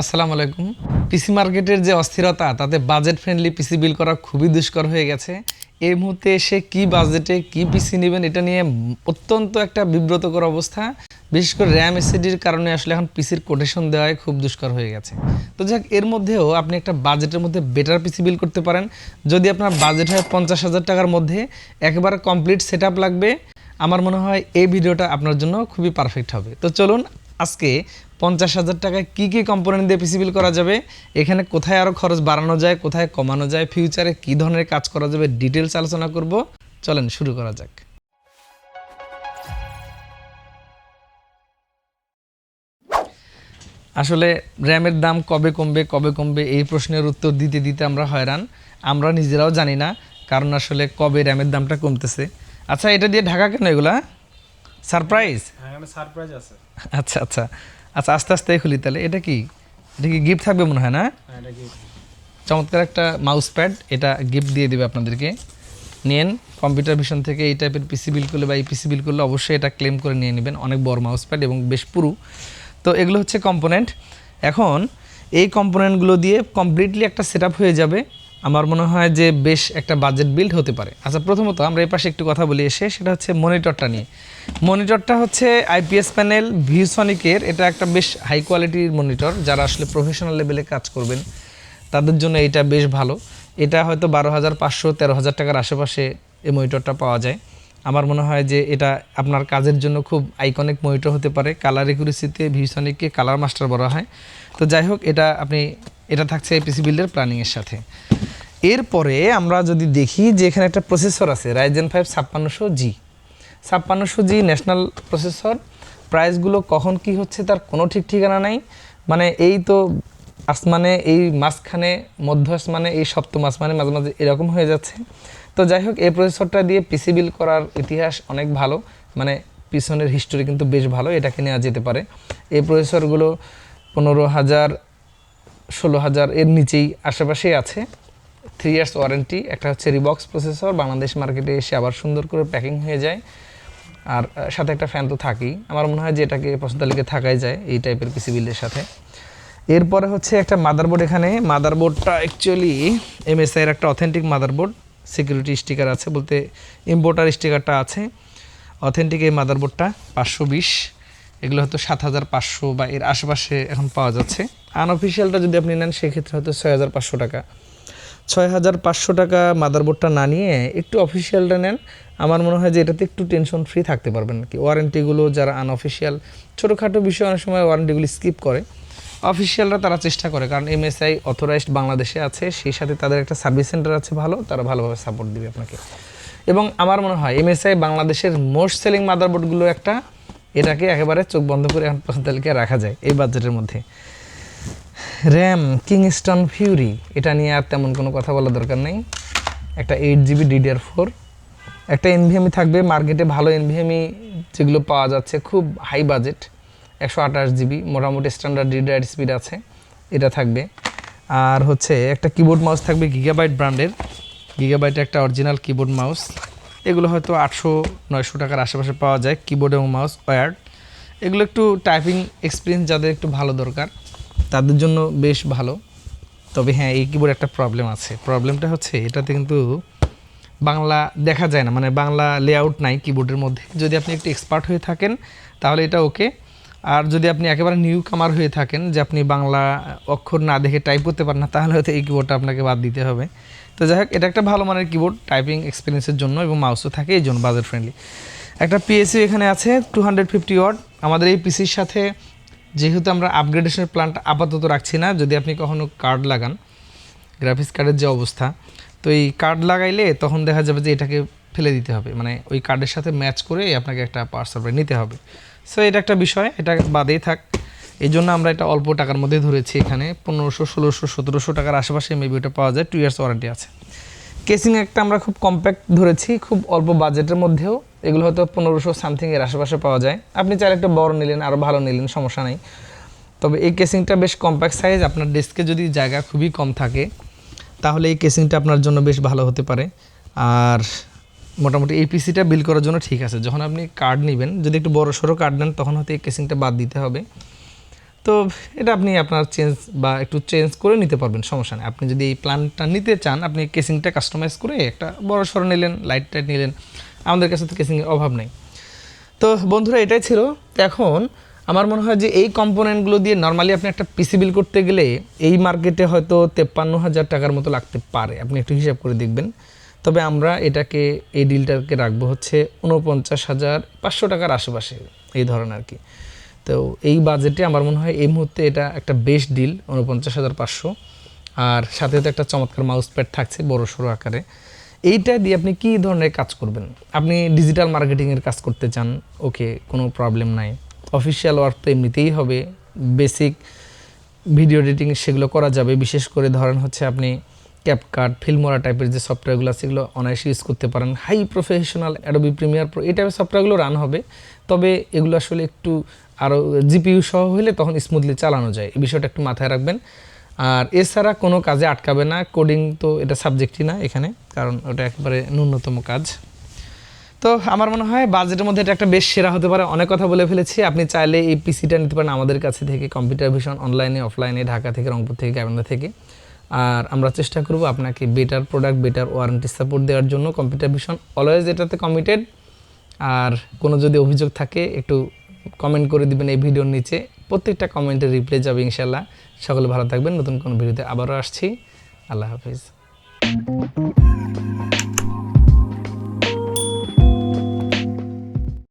আসসালামু আলাইকুম। পিসি মার্কেটের যে অস্থিরতা, তাতে বাজেট ফ্রেন্ডলি পিসি বিল করা খুবই দুষ্কর হয়ে গেছে। এই মুহূর্তে এসে কি বাজেটে কি পিসি নেবেন, এটা নিয়ে অত্যন্ত একটা বিব্রতকর অবস্থা। বিশেষ করে র্যাম এসিডির কারণে আসলে এখন পিসির কোটেশন দেওয়াই খুব দুষ্কর হয়ে গেছে। তো যাক, এর মধ্যেও আপনি একটা বাজেটের মধ্যে বেটার পিসি বিল করতে পারেন। যদি আপনার বাজেট হয় পঞ্চাশ হাজার টাকার মধ্যে, একেবারে কমপ্লিট সেট লাগবে। আমার মনে হয় এই ভিডিওটা আপনার জন্য খুবই পারফেক্ট হবে। তো চলুন আজকে পঞ্চাশ হাজার টাকায় কী কী কম্পোনেন্ট দিয়ে পিসি বিল করা যাবে? এখানে কোথায় আরও খরচ বাড়ানো যায়, কোথায় কমানো যায় ফিউচারে কী ধরনের কাজ করা যাবে ডিটেলস আলোচনা করব। চলেন শুরু করা যাক। আসলে র্যামের দাম কবে কমবে কবে কমবে, এই প্রশ্নের উত্তর দিতে দিতে আমরা হয়রান। আমরা নিজেরাও জানি না কারণ আসলে কবে র্যামের দামটা কমতেছে। আচ্ছা এটা দিয়ে ঢাকা কেন এগুলা? সারপ্রাইজ হ্যাঁ সারপ্রাইজ আছে। আচ্ছা আচ্ছা। আচ্ছা আস্তে আস্তে খুলি তাহলে। এটা কি? এটা কি গিফট থাকবে মনে হয় না? হ্যাঁ চমৎকার একটা মাউস প্যাড এটা গিফট দিয়ে দেবে আপনাদেরকে। নিয়েন কম্পিউটার ভিশন থেকে এই টাইপের পিসি বিল করলে বা এই পিসি বিল করলে অবশ্যই এটা ক্লেম করে নিয়ে নেবেন। অনেক বড় মাউস প্যাড এবং বেশ পুরু। তো এগুলো হচ্ছে কম্পোনেন্ট এখন এই কম্পোনেন্টগুলো দিয়ে কমপ্লিটলি একটা সেট হয়ে যাবে। আমার মনে হয় যে বেশ একটা বাজেট বিল্ড হতে পারে। আচ্ছা প্রথমত আমরা এই পাশে একটু কথা বলি এসে, সেটা হচ্ছে মনিটরটা নিয়ে। মনিটরটা হচ্ছে আইপিএস প্যানেল ভিউসনিকের এটা একটা বেশ হাই কোয়ালিটির মনিটর যারা আসলে প্রফেশনাল লেভেলে কাজ করবেন, তাদের জন্য এটা বেশ ভালো। এটা হয়তো বারো হাজার পাঁচশো, তেরো হাজার টাকার আশেপাশে এই মনিটরটা পাওয়া যায়। আমার মনে হয় যে এটা আপনার কাজের জন্য খুব আইকনিক মনিটর হতে পারে। কালার একুরেসিতে ভিউসনিককে কালার মাস্টার বলা হয়। তো যাই হোক, এটা আপনি, এটা থাকছে পিসি বিল্ডের প্ল্যানিংয়ের সাথে। এরপরে আমরা যদি দেখি যে এখানে একটা প্রসেসর আছে রাইজেন ফাইভ ছাপ্পান্নশো জি ছাপ্পান্নশো জি ন্যাশনাল প্রসেসর প্রাইসগুলো কখন কি হচ্ছে তার কোনো ঠিক ঠিকানা নাই। মানে এই তো আসমানে, এই মাঝখানে, মধ্য আসমানে, এই সপ্তম আসমানে মাঝে মাঝে এরকম হয়ে যাচ্ছে। তো যাই হোক, এই প্রসেসরটা দিয়ে পিসি বিল করার ইতিহাস অনেক ভালো। মানে পিছনের হিস্টোরি কিন্তু বেশ ভালো, এটাকে নেওয়া যেতে পারে। এই প্রসেসরগুলো পনেরো হাজার, ষোলো হাজার এর নিচেই আশেপাশেই আছে। থ্রি ইয়ার্স ওয়ারেন্টি একটা হচ্ছে রিবক্স প্রসেসর বাংলাদেশ মার্কেটে এসে আবার সুন্দর করে প্যাকিং হয়ে যায়। আর সাথে একটা ফ্যান তো থাকেই। আমার মনে হয় যে এটাকে পছন্দ তালিকে থাকাই যায় এই টাইপের পিসি বিলের সাথে। এরপরে হচ্ছে একটা মাদারবোর্ড এখানে। মাদারবোর্ডটা অ্যাকচুয়ালি এমএসআইয়ের একটা অথেন্টিক মাদারবোর্ড সিকিউরিটি স্টিকার আছে বলতে ইম্পোর্টার স্টিকারটা আছে। অথেন্টিক এই মাদারবোর্ডটা পাঁচশো বিশ। এগুলো হয়তো সাত হাজার পাঁচশো বা এর আশেপাশে এখন পাওয়া যাচ্ছে। আনঅফিসিয়ালটা যদি আপনি নেন, সেক্ষেত্রে হয়তো ছয় হাজার পাঁচশো টাকা। ছয় হাজার পাঁচশো টাকা মাদারবোর্ডটা না নিয়ে একটু অফিসিয়ালটা নেন। আমার মনে হয় যে এটাতে একটু টেনশন ফ্রি থাকতে পারবেন কি ওয়ারেন্টিগুলো যারা আনঅফিসিয়াল ছোটোখাটো বিষয় অনেক সময় ওয়ারেন্টিগুলি স্কিপ করে। অফিসিয়ালরা তারা চেষ্টা করে, কারণ এমএসআই অথরাইজড বাংলাদেশে আছে, সেই সাথে তাদের একটা সার্ভিস সেন্টার আছে ভালো, তারা ভালোভাবে সাপোর্ট দিবে আপনাকে। এবং আমার মনে হয় এমএসআই বাংলাদেশের মোস্ট সেলিং মাদারবোর্ডগুলো একটা, এটাকে একেবারে চোখ বন্ধ করে এখন তালিকায় রাখা যায় এই বাজেটের মধ্যে। র্যাম কিংস্টন ফিউরি, এটা নিয়ে আর তেমন কোনো কথা বলার দরকার নেই। একটা এইট জিবি ডিডিআর ফোর। একটা এনভিএমই থাকবে, মার্কেটে ভালো এনভিএমই যেগুলো পাওয়া যাচ্ছে, খুব হাই বাজেট একশো আঠাশ জিবি, মোটামুটি স্ট্যান্ডার্ড ডিডিআর স্পিড আছে, এটা থাকবে। আর হচ্ছে একটা কিবোর্ড মাউস থাকবে গিগাবাইট ব্র্যান্ডের গিগাবাইটের একটা অরিজিনাল কিবোর্ড মাউস এগুলো হয়তো আটশো, নয়শো টাকার আশেপাশে পাওয়া যায় কিবোর্ড এবং মাউস ওয়ার্ড এগুলো একটু টাইপিং এক্সপিরিয়েন্স যাদের একটু ভালো দরকার। তাদের জন্য বেশ ভালো। তবে হ্যাঁ এই কিবোর্ড একটা প্রবলেম আছে। প্রবলেমটা হচ্ছে, এটাতে কিন্তু বাংলা দেখা যায় না। মানে বাংলা লেআউট নাই কিবোর্ডের মধ্যে। যদি আপনি একটু এক্সপার্ট হয়ে থাকেন, তাহলে এটা ওকে আর যদি আপনি একেবারে নিউ কামার হয়ে থাকেন, যে আপনি বাংলা অক্ষর না দেখে টাইপ করতে পারেন না, তাহলে হয়তো এই কিবোর্ডটা আপনাকে বাদ দিতে হবে। তো যাই হোক, এটা একটা ভালো মানের কিবোর্ড টাইপিং এক্সপিরিয়েন্সের জন্য এবং মাউসও থাকে, এই জন্য বাজেট ফ্রেন্ডলি একটা পিএসইউ এখানে আছে টু হান্ড্রেড ফিফটি ওয়াট আমাদের এই পিসির সাথে যেহেতু আমরা আপগ্রেডেশনের প্ল্যানটা আপাতত রাখছি না, যদি আপনি কখনো কার্ড লাগান গ্রাফিক্স কার্ডের যে অবস্থা, তো এই কার্ড লাগাইলে তখন দেখা যাবে যে এটাকে ফেলে দিতে হবে। মানে ওই কার্ডের সাথে ম্যাচ করে আপনাকে একটা পাওয়ার সাপ্লাই নিতে হবে। সো এটা একটা বিষয়, এটা বাদেই থাক। এই জন্য আমরা এটা অল্প টাকার মধ্যে ধরেছি এখানে। পনেরোশো, ষোলোশো, সতেরোশো টাকার আশেপাশে মেবি ওটা পাওয়া যায় টু ইয়ার্স ওয়ারেন্টি আছে। কেসিং একটা আমরা খুব কম্প্যাক্ট ধরেছি, খুব অল্প বাজেটের মধ্যেও। এগুলো হয়তো পনেরোশো সামথিং এর আশেপাশে পাওয়া যায়। আপনি চাইলে একটা বড় নিলেন আরও ভালো নিলেন, সমস্যা নেই। তবে এই কেসিংটা বেশ কম্প্যাক্ট সাইজ আপনার ডেস্কে যদি জায়গা খুবই কম থাকে, তাহলে এই কেসিংটা আপনার জন্য বেশ ভালো হতে পারে। আর মোটামুটি এই পিসিটা বিল করার জন্য ঠিক আছে। যখন আপনি কার্ড নেবেন, যদি একটু বড় সড়ো কার্ড নেন, তখন হয়তো এই কেসিংটা বাদ দিতে হবে। তো এটা আপনি আপনার চেঞ্জ বা একটু চেঞ্জ করে নিতে পারবেন, সমস্যা নেই। আপনি যদি এই প্ল্যানটা নিতে চান, আপনি কেসিংটা কাস্টমাইজ করে একটা বড় সড়ো নিলেন লাইট টাইট নিলেন আমাদের কাছে তো কেসিংয়ের অভাব নেই। তো বন্ধুরা, এটাই ছিল। এখন আমার মনে হয় যে এই কম্পোনেন্টগুলো দিয়ে নর্মালি আপনি একটা পিসি বিল করতে গেলে এই মার্কেটে হয়তো তেপ্পান্ন হাজার টাকার মতো লাগতে পারে। আপনি একটু হিসাব করে দেখবেন। তবে আমরা এটাকে, এই ডিলটাকে রাখব হচ্ছে উনপঞ্চাশ হাজার পাঁচশো টাকার আশেপাশে, এই ধরনের আর কি। তো এই বাজেটে আমার মনে হয় এই মুহূর্তে এটা একটা বেস্ট ডিল উনপঞ্চাশ হাজার পাঁচশো। আর সাথে তো একটা চমৎকার মাউস প্যাড থাকছে বড় সড়ো আকারে। এইটা দিয়ে আপনি কি ধরনের কাজ করবেন? আপনি ডিজিটাল মার্কেটিংয়ের কাজ করতে চান ওকে কোনো প্রবলেম নাই। অফিসিয়াল ওয়ার্ক তো এমনিতেই হবে বেসিক ভিডিও এডিটিং সেগুলো করা যাবে। বিশেষ করে ধরেন হচ্ছে আপনি ক্যাপকাট ফিল্মোরা টাইপের যে সফটওয়্যারগুলো আছে সেগুলো অনায়াসে ইউজ করতে পারেন। High professional Adobe Premiere Pro এই টাইপের সফটওয়্যারগুলো রান হবে। তবে এগুলো আসলে একটু আরও জিপিইউ সহ হলে তখন স্মুথলি চালানো যায়। এই বিষয়টা একটু মাথায় রাখবেন। আর এছাড়া কোনো কাজে আটকাবে না। কোডিং তো এটা সাবজেক্টই না এখানে, কারণ ওটা একেবারে ন্যূনতম কাজ। তো আমার মনে হয় বাজেটের মধ্যে এটা একটা বেশ সেরা হতে পারে। অনেক কথা বলে ফেলেছি। আপনি চাইলে এই পিসিটা নিতে পারেন আমাদের কাছে থেকে কম্পিউটার ভিশন অনলাইনে অফলাইনে ঢাকা থেকে, রংপুর থেকে, গাইবান্ধা থেকে। আর আমরা চেষ্টা করব আপনাকে better product better warranty support দেওয়ার জন্য। কম্পিউটার ভিশন অলওয়েজ এটাতে কমিটেড আর কোনো যদি অভিযোগ থাকে, একটু কমেন্ট করে দিবেন এই ভিডিওর নিচে। প্রত্যেকটা কমেন্টের রিপ্লাই যাবে ইনশাল্লাহ সকলে ভালো থাকবেন, নতুন কোনো ভিডিওতে আবারও আসছি। আল্লাহ হাফিজ।